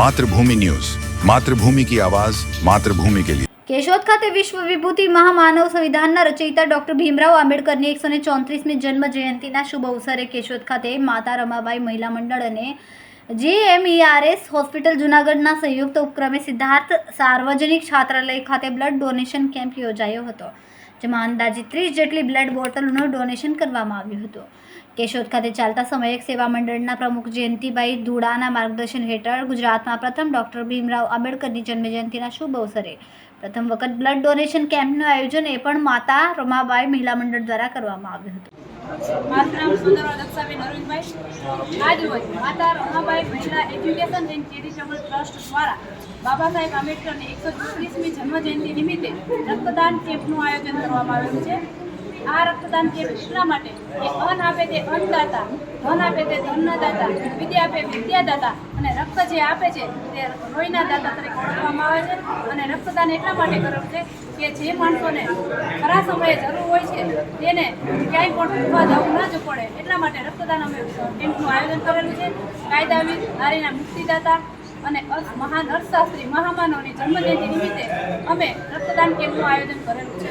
Mathrubhumi news. Mathrubhumi કી આવાજ, માતૃભૂમિ કે લીએ કેશોદ ખાતે વિશ્વ વિભૂતિ મહામાનવ સંવિધાનના રચયિતા ડોક્ટર ભીમરાવ આંબેડકરની એકસો ને ચોત્રીસમી જન્મ જયંતિના શુભ અવસરે કેશોદ ખાતે માતા રમાબાઈ મહિલા મંડળ અને જીએમઈઆરએસ હોસ્પિટલ જુનાગઢના સંયુક્ત ઉપક્રમે સિદ્ધાર્થ સાર્વજનિક છાત્રાલય ખાતે બ્લડ ડોનેશન કેમ્પ યોજાયો હતો, જેમાં અંદાજે ત્રીસ જેટલી બ્લડ બોટલનું ડોનેશન કરવામાં આવ્યું હતું. કેશોદ ખાતે ચાલતા સમયક સેવા મંડળના પ્રમુખ જયંતિભાઈ ધુડાના માર્ગદર્શન હેઠળ ગુજરાતમાં પ્રથમ ડોક્ટર ભીમરાવ આંબેડકરની જન્મજયંતિના શુભ અવસરે પ્રથમ વખત બ્લડ ડોનેશન કેમ્પનું આયોજન એ પણ માતા રમાબાઈ મહિલા મંડળ દ્વારા કરવામાં આવ્યું હતું. જન્મજયંતિ નિમિત્તે રક્તદાન કેમ્પનું આયોજન કરવામાં આવેલું છે. આ રક્તદાન કેમ્પ એટલા માટે કે અન્ન આપે તે અન્નદાતા ધન આપે તે ધનદાતા વિદ્યા આપે વિદ્યાદાતા અને રક્ત જે આપે છે તે લોહીના દાતા તરીકે ઓળખવામાં આવે છે અને રક્તદાન એટલા માટે કરવું છે કે જે માણસોને ખરા સમયે જરૂર હોય છે તેને ક્યાંય પણ ઊભા જવું ન જ પડે. એટલા માટે રક્તદાન અમે કેમ્પનું આયોજન કરેલું છે. કાયદાવિદ, નારીના મુક્તિદાતા અને મહાન અર્થશાસ્ત્રી મહામાનવની જન્મજયંતિ નિમિત્તે અમે રક્તદાન કેમ્પનું આયોજન કરેલું છે.